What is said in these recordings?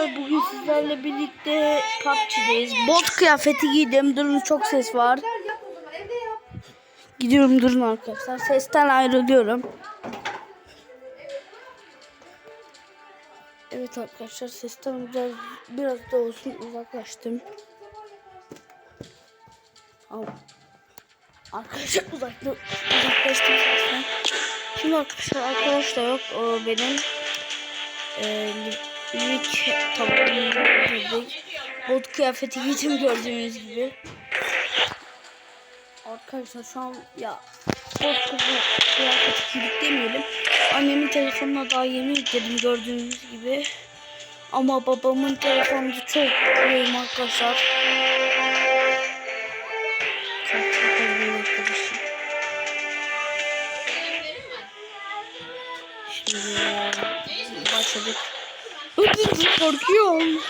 Bugün sizlerle birlikte PUBG'deyiz. Bot kıyafeti giydim. Durun çok ses var. Gidiyorum durun arkadaşlar. Sesten ayrılıyorum. Evet arkadaşlar sesten biraz, biraz da olsun uzaklaştım. Al. Arkadaşlar uzakta, uzaklaştım sesten. Şimdi arkadaşlar arkadaş da yok. O benim e, tabanına girdik. Bot kıyafeti giydim gördüğünüz gibi. Arkadaşlar şu an ya bot kıyafeti giydik demeyelim. Annemin telefonuna daha yeni yükledim gördüğünüz gibi. Ama babamın telefonunda çok mutluyum arkadaşlar. Şimdi başladık. Korkuyorum.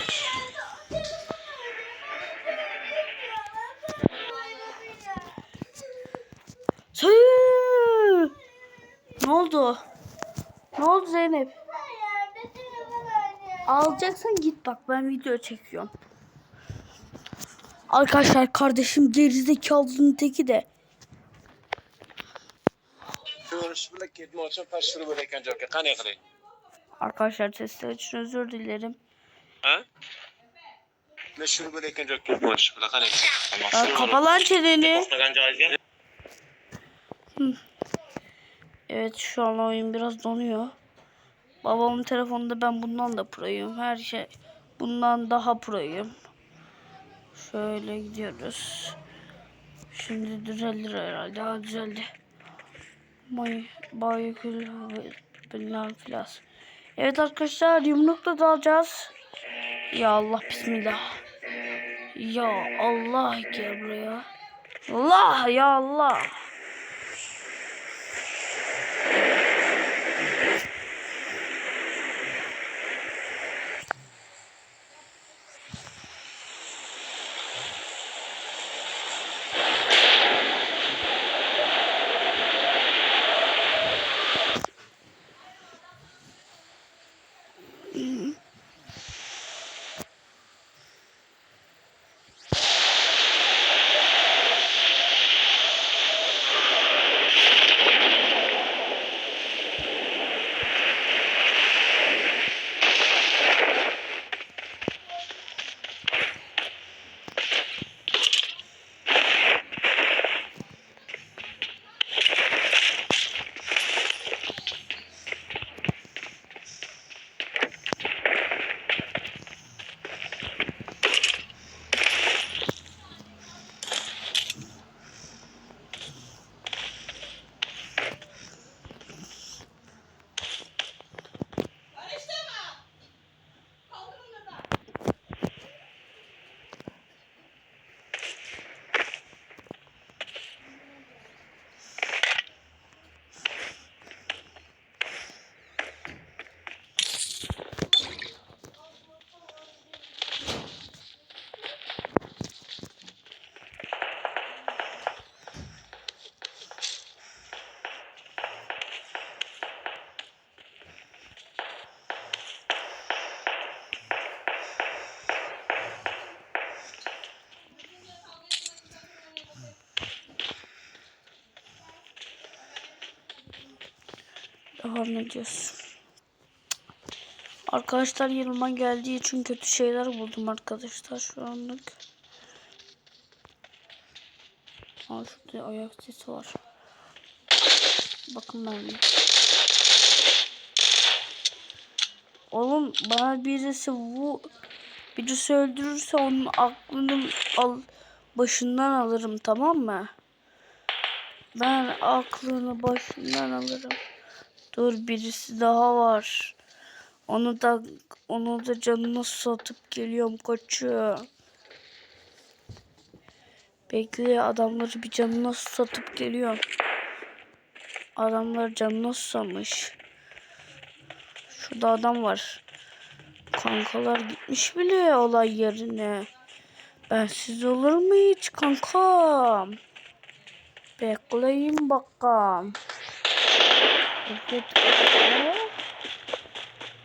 Tüh! Ne oldu? Ne oldu Zeynep? Alacaksan git bak ben video çekiyorum. Arkadaşlar kardeşim gerizekalının teki de. Görüşmek gitme için taşırı böyle kanca ki kan yakri. Arkadaşlar sesler için özür dilerim. Ha? Ne şuru böyle kanca ki boş böyle kan Ya, kapa lan çeneni. Evet şu an oyun biraz donuyor. Babamın telefonunda ben bundan da proyum. Her şey bundan daha proyum. Şöyle gidiyoruz. Şimdi düzelir herhalde. Ha düzeldi. May Bayekül bilmem filan. Evet arkadaşlar yumrukla dalacağız. Ya Allah bismillah. Ya Allah gel buraya. Allah ya Allah. Devam ediyoruz. Arkadaşlar yanıma geldiği için kötü şeyler buldum arkadaşlar şu anlık. Aa şurada ayak sesi var. Bakın ben. Oğlum bana birisi bu birisi öldürürse onun aklını al başından alırım tamam mı? Ben aklını başından alırım. Dur birisi daha var. Onu da onu da canını satıp geliyorum koçu. Bekle adamları bir canına satıp geliyorum. Adamlar canına susamış. Şurada adam var. Kankalar gitmiş bile olay yerine. Ben siz olur mu hiç kankam? Bekleyin bakalım. Evet.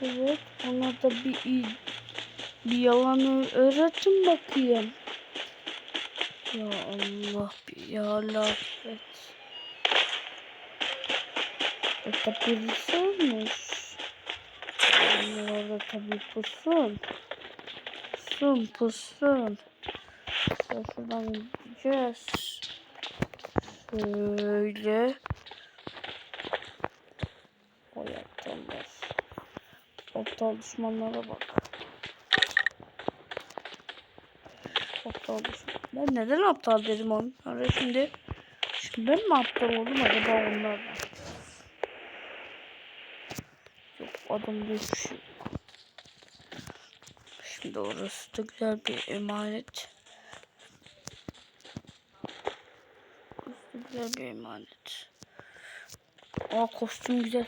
Evet. Ona da bir Bir yalan öğretin bakayım. Ya Allah bir yalaket. Orada birisi olmuş. Orada tabii pusun. Pusun pusun. Ya Şuradan gideceğiz. Şöyle. O yaptılar. Aptal düşmanlara bak. Aptal düşman. Ben neden aptal dedim onlara şimdi? Şimdi ben mi aptal oldum acaba onlardan? Yok adamda hiçbir şey. Şimdi orası da güzel bir emanet. Orası da güzel bir emanet. Aa kostüm güzel.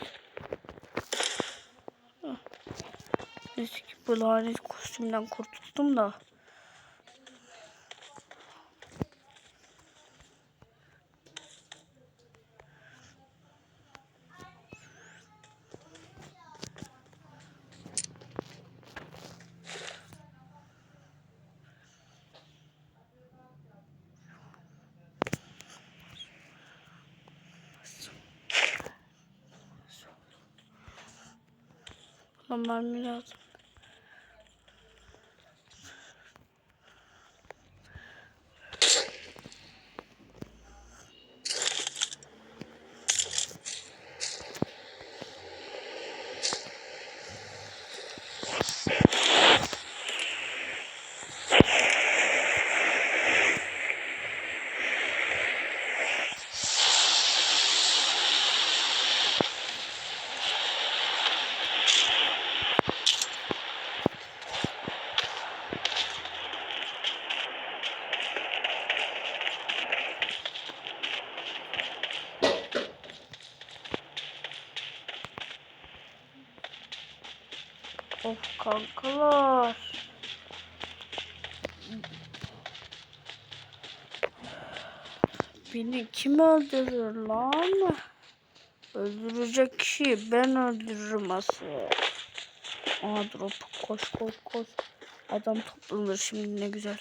Neyse ki bu lanet kostümden kurtuldum da. Bana mermi lazım. Kankalar. Beni kim öldürür lan? Öldürecek kişiyi ben öldürürüm asıl. Aa drop koş koş koş. Adam toplanır şimdi ne güzel.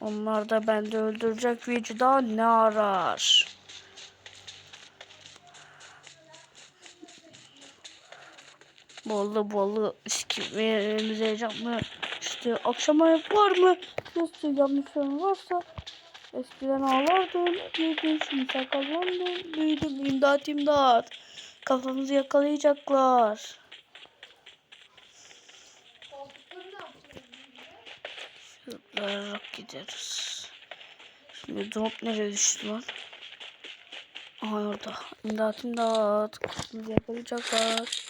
Onlar da bende öldürecek vicdan ne arar? Bollu bollu iskimilerimiz heyecanlı. İşte akşama var mı? Nasıl yanlışlarım varsa eskiden ağlardım. Büyüdüm şimdi sakallandım. Büyüdüm imdat imdat. Kafamızı yakalayacaklar. Şuralara gideriz. Şimdi drop nereye düştü lan? Aha orada. İmdat imdat. Kafamızı yakalayacaklar.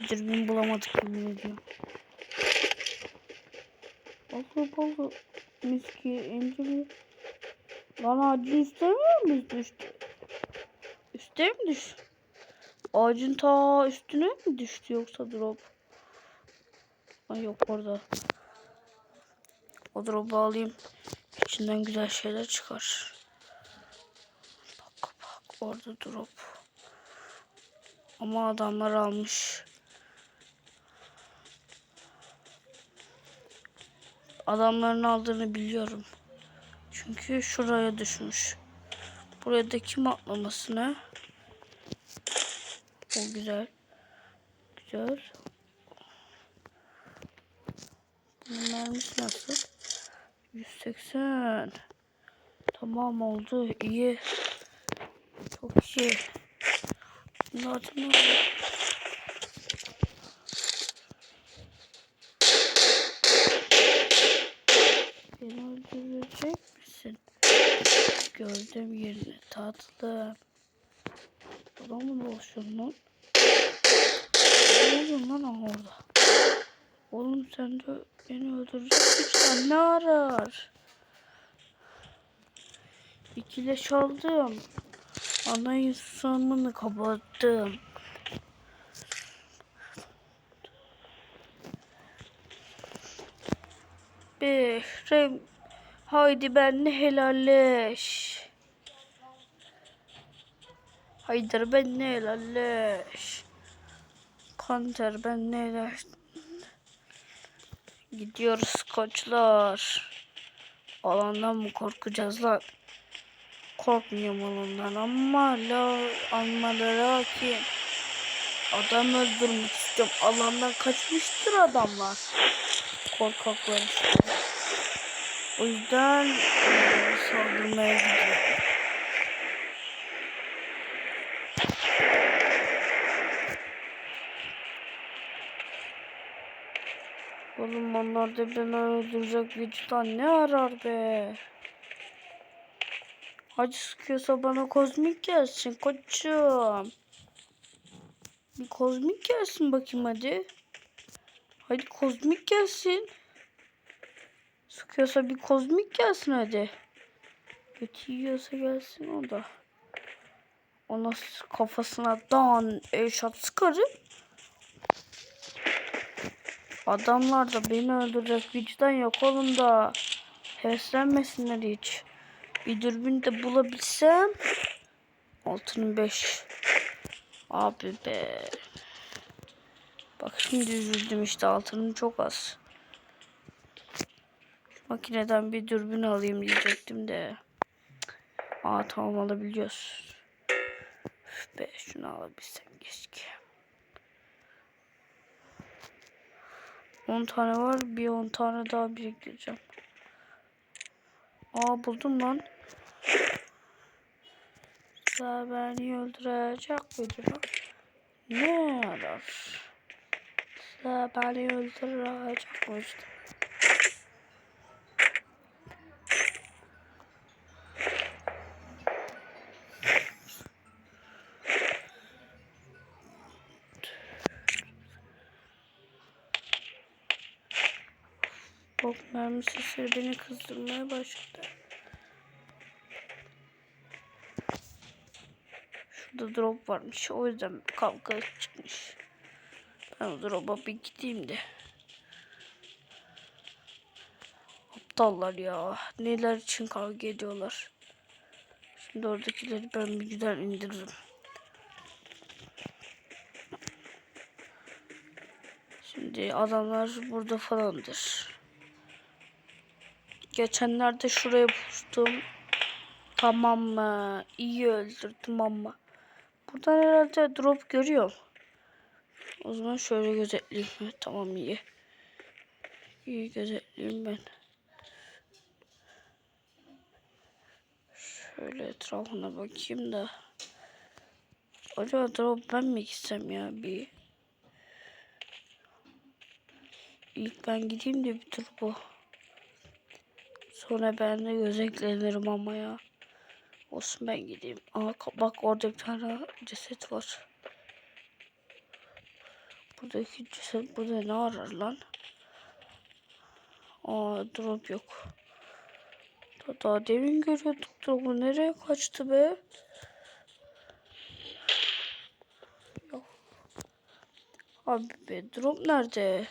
Bir dürbün bulamadık yemin ediyorum. Bakı bakı. Miski incimi. Lan ağacın üstüne mi düştü? Üste mi düştü? Ağacın ta üstüne mi düştü yoksa drop? Ay yok orada. O drop'u alayım. İçinden güzel şeyler çıkar. Bak bak orada drop. Ama adamlar almış. Adamların aldığını biliyorum. Çünkü şuraya düşmüş. Buraya da kim atlamasını? O güzel. Güzel. Mermisi nasıl? 180. Tamam oldu. iyi. Çok iyi. Zaten Beni öldürecek misin? Gördüm yerini tatlım. Burada mı dolaşıyorsun lan? Ne oluyor lan orada? Oğlum sen de beni öldürecek misin? Ne arar? İkile çaldım. Ana insanını kapattım. Behrem haydi benle helalleş. Haydar benle helalleş. Kanter benle helalleş. Gidiyoruz koçlar. Alandan mı korkacağız lan? Korkmuyorum alandan ama la ama la lakin adam öldürmek istiyorum. Alandan kaçmıştır adamlar. Korkaklar işte. O yüzden eee, saldırmaya gidiyorum. Oğlum onlar da beni öldürecek vicdan ne arar be? Hadi sıkıyorsa bana kozmik gelsin koçum. Bir kozmik gelsin bakayım hadi. Hadi kozmik gelsin. Sıkıyorsa bir kozmik gelsin hadi. Kötü yiyorsa gelsin o da. Ona kafasına dan eşat sıkarım. Adamlar da beni öldürecek vicdan yok oğlum da. Heveslenmesinler hiç. Bir dürbün de bulabilsem. Altının 5. Abi be. Bak şimdi üzüldüm işte altının çok az. Şu makineden bir dürbün alayım diyecektim de. Aa tamam alabiliyoruz. Üf be şunu alabilsem keşke. 10 tane var. Bir 10 tane daha biriktireceğim. Aa buldum lan. Daha beni öldürecek miydi lan? Ne arar? Daha beni öldürecek miydi? Bok mermi sesleri beni kızdırmaya başladı. Şurada drop varmış. O yüzden kavga çıkmış. Ben o drop'a bir gideyim de. Aptallar ya. Neler için kavga ediyorlar. Şimdi oradakileri ben bir güzel indiririm. Şimdi adamlar burada falandır. Geçenlerde şuraya pustum. Tamam mı? İyi öldürdüm ama. Buradan herhalde drop görüyorum. O zaman şöyle gözetleyeyim. Tamam iyi. İyi gözetleyeyim ben. Şöyle etrafına bakayım da. Acaba drop ben mi gitsem ya bir. İlk ben gideyim de bir tur bu. Sonra ben de gözetlenirim ama ya. Olsun ben gideyim. Aa bak orada bir tane ceset var. Buradaki ceset burada ne arar lan? Aa drop yok. Da- Daha demin görüyorduk drop'u. Nereye kaçtı be? Yok. Abi be drop nerede?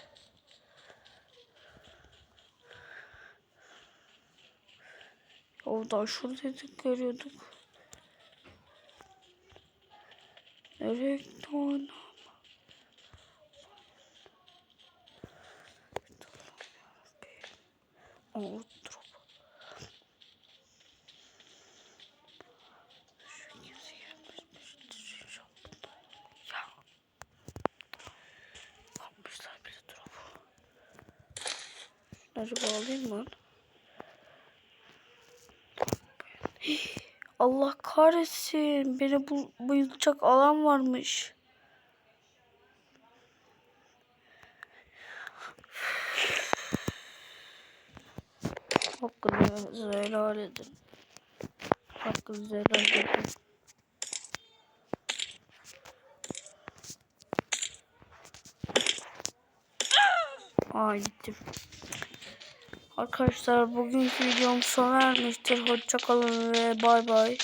Oradan şuradaydık görüyorduk. Nereye gitti o anam? Aa, o drop. Şu kimse gelmemiştir inşallah. Ya. Kapmışlar bile drop'u. Şunları bağlayayım mı? Allah kahretsin. Beni bu bayılacak alan varmış. Hakkınızı helal edin. Hakkınızı helal edin. Aa gittim. Arkadaşlar bugünkü videom sona ermiştir. Hoşçakalın ve bay bay.